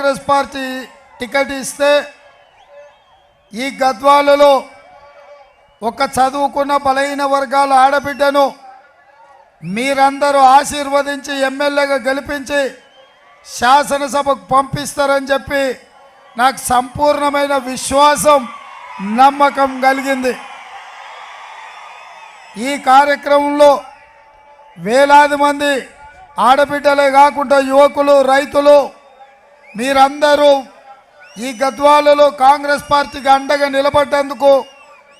Congress party ticket ఇస్తే ఈ గద్వాలలో ఒక చదువుకున్న బలహీన వర్గాల ఆడబిడ్డను మీరందరూ ఆశీర్వదించి ఎమ్మెల్యేగా గెలిపించి శాసనసభకు పంపిస్తారని చెప్పి నాకు సంపూర్ణమైన విశ్వాసం నమ్మకం కలిగింది. ఈ కార్యక్రమంలో వేలాది మంది ఆడబిడ్డలే కాకుండా యువకులు రైతులు మీరందరూ ఈ గద్వాలలో కాంగ్రెస్ పార్టీకి అండగా నిలబడ్డందుకు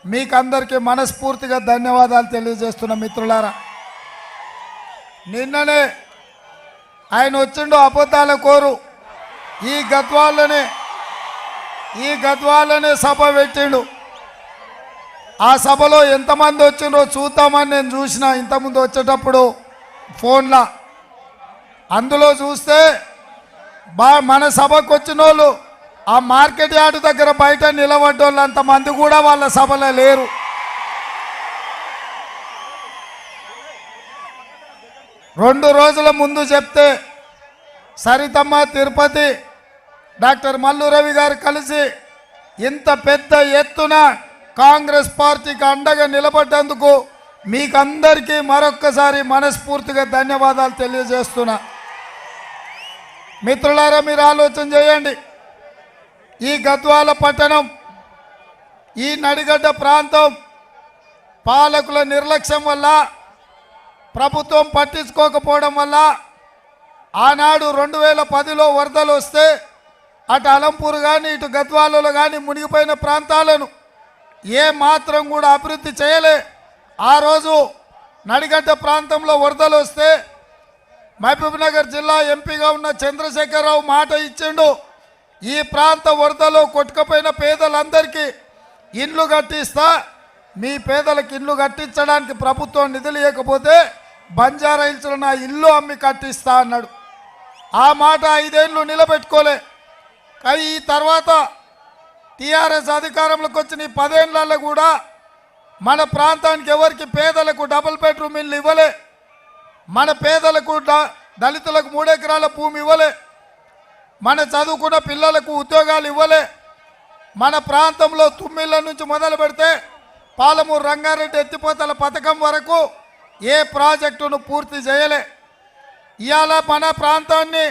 మీకు అందరికీ మనస్ఫూర్తిగా ధన్యవాదాలు తెలియజేస్తున్న మిత్రులారా. నిన్ననే ఆయన వచ్చిండు అబద్ధాల కోరు. ఈ గద్వాలనే ఈ గద్వాలనే సభ పెట్టిండు. ఆ సభలో ఎంతమంది వచ్చిండ్రో చూద్దామని నేను చూసిన ఇంతకుముందు వచ్చేటప్పుడు ఫోన్లో. అందులో చూస్తే బా మన సభకు వచ్చిన వాళ్ళు ఆ మార్కెట్ యార్డ్ దగ్గర బయట నిలబడ్డ వాళ్ళు అంతమంది కూడా వాళ్ళ సభలో లేరు. రెండు రోజుల ముందు చెప్తే సరితమ్మ తిరుపతి డాక్టర్ మల్లు రవి గారు కలిసి ఇంత పెద్ద ఎత్తున కాంగ్రెస్ పార్టీకి అండగా నిలబడ్డందుకు మీకందరికీ మరొక్కసారి మనస్ఫూర్తిగా ధన్యవాదాలు తెలియజేస్తున్నా. మిత్రులారా మీరు ఆలోచన చేయండి. ఈ గద్వాల పట్టణం ఈ నడిగడ్డ ప్రాంతం పాలకుల నిర్లక్ష్యం వల్ల ప్రభుత్వం పట్టించుకోకపోవడం వల్ల ఆనాడు రెండు వేల పదిలో వరదలు వస్తే అటు అలంపూర్ కానీ ఇటు గద్వాలలో కానీ మునిగిపోయిన ప్రాంతాలను ఏ మాత్రం కూడా అభివృద్ధి చేయలే. ఆ రోజు నడిగడ్డ ప్రాంతంలో వరదలు వస్తే మహబూబ్నగర్ జిల్లా ఎంపీగా ఉన్న చంద్రశేఖరరావు మాట ఇచ్చిండు. ఈ ప్రాంత వరదలో కొట్టుకుపోయిన పేదలందరికీ ఇండ్లు కట్టిస్తా. మీ పేదలకు ఇండ్లు కట్టించడానికి ప్రభుత్వం నిధులు ఇవ్వకపోతే బంజారా హిల్స్లో నా ఇల్లు అమ్మి కట్టిస్తా అన్నాడు. ఆ మాట ఐదేళ్ళు నిలబెట్టుకోలే. కానీ ఈ తర్వాత టీఆర్ఎస్ అధికారంలోకి వచ్చిన ఈ పదేళ్ళలో కూడా మన ప్రాంతానికి ఎవరికి పేదలకు డబుల్ బెడ్రూమ్ ఇల్లు ఇవ్వలే. మన పేదలకు ద- దళితులకు మూడెకరాల భూమి ఇవ్వలే. మన చదువుకున్న పిల్లలకు ఉద్యోగాలు ఇవ్వలే. మన ప్రాంతంలో తుమ్మిళ్ళ నుంచి మొదలు పెడితే పాలమూరు రంగారెడ్డి ఎత్తిపోతల పథకం వరకు ఏ ప్రాజెక్టును పూర్తి చేయలే. ఇవాళ మన ప్రాంతాన్ని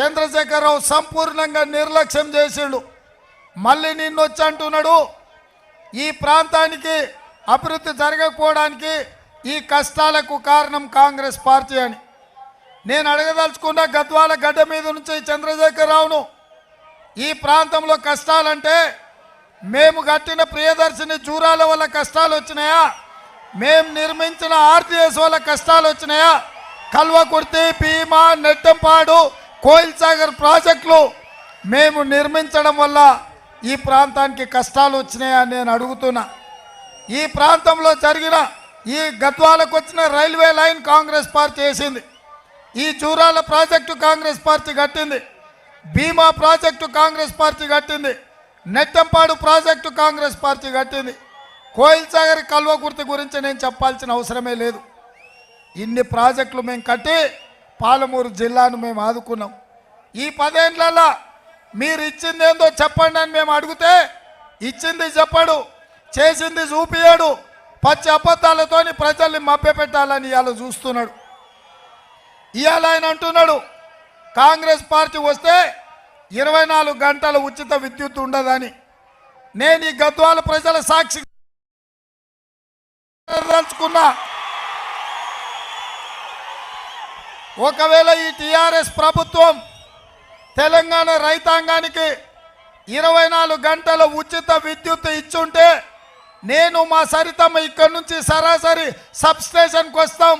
చంద్రశేఖరరావు సంపూర్ణంగా నిర్లక్ష్యం చేసిండు. మళ్ళీ నిన్ను వచ్చి అంటున్నాడు ఈ ప్రాంతానికి అభివృద్ధి జరగకపోవడానికి ఈ కష్టాలకు కారణం కాంగ్రెస్ పార్టీ అని. నేను అడగదలుచుకున్న గద్వాల గడ్డ మీద నుంచి చంద్రశేఖరరావును ఈ ప్రాంతంలో కష్టాలంటే మేము కట్టిన ప్రియదర్శిని జూరాల వల్ల కష్టాలు వచ్చినాయా మేము నిర్మించిన ఆర్టీఎస్ వల్ల కష్టాలు వచ్చినాయా కల్వకుర్తి భీమా నెట్టంపాడు కోయిల్ సాగర్ ప్రాజెక్టులు మేము నిర్మించడం వల్ల ఈ ప్రాంతానికి కష్టాలు వచ్చినాయా నేను అడుగుతున్నా. ఈ ప్రాంతంలో జరిగిన ఈ గద్వాలకు వచ్చిన రైల్వే లైన్ కాంగ్రెస్ పార్టీ వేసింది. ఈ చూరాల ప్రాజెక్టు కాంగ్రెస్ పార్టీ కట్టింది. భీమా ప్రాజెక్టు కాంగ్రెస్ పార్టీ కట్టింది. నెట్టంపాడు ప్రాజెక్టు కాంగ్రెస్ పార్టీ కట్టింది. కోయిల్ సాగర్ కల్వకుర్తి గురించి నేను చెప్పాల్సిన అవసరమే లేదు. ఇన్ని ప్రాజెక్టులు మేము కట్టి పాలమూరు జిల్లాను మేము ఆదుకున్నాం. ఈ పదేండ్లలో మీరు ఇచ్చింది ఏందో చెప్పండి అని మేము అడిగితే ఇచ్చింది చెప్పడు చేసింది చూపియాడు పచ్చి అబద్ధాలతోని ప్రజల్ని మభ్యపెట్టాలని ఇవాళ చూస్తున్నాడు. ఇవాళ ఆయన అంటున్నాడు కాంగ్రెస్ పార్టీ వస్తే ఇరవై నాలుగు గంటల ఉచిత విద్యుత్ ఉండదని. నేను ఈ గద్వాల ప్రజల సాక్షి దలుచుకున్నా ఒకవేళ ఈ టిఆర్ఎస్ ప్రభుత్వం తెలంగాణ రైతాంగానికి ఇరవై నాలుగు గంటల ఉచిత విద్యుత్ ఇచ్చుంటే నేను మా సరితమ్మ ఇక్కడి నుంచి సరాసరి సబ్ స్టేషన్కి వస్తాం.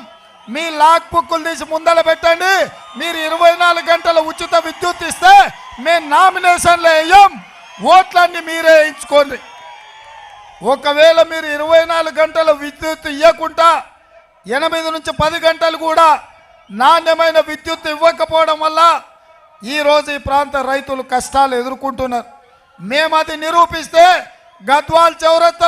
మీ లాక్ బుక్కులు తీసి ముందల పెట్టండి. మీరు ఇరవై నాలుగు గంటల ఉచిత విద్యుత్ ఇస్తే మేము నామినేషన్లు వేయం. ఓట్లన్నీ మీరే వేయించుకోండి ఒకవేళ మీరు ఇరవై నాలుగు గంటల విద్యుత్ ఇవ్వకుండా ఎనిమిది నుంచి పది గంటలు కూడా నాణ్యమైన విద్యుత్ ఇవ్వకపోవడం వల్ల ఈరోజు ఈ ప్రాంత రైతులు కష్టాలు ఎదుర్కొంటున్నారు. మేము అది నిరూపిస్తే గద్వాల్ చౌరత్తలు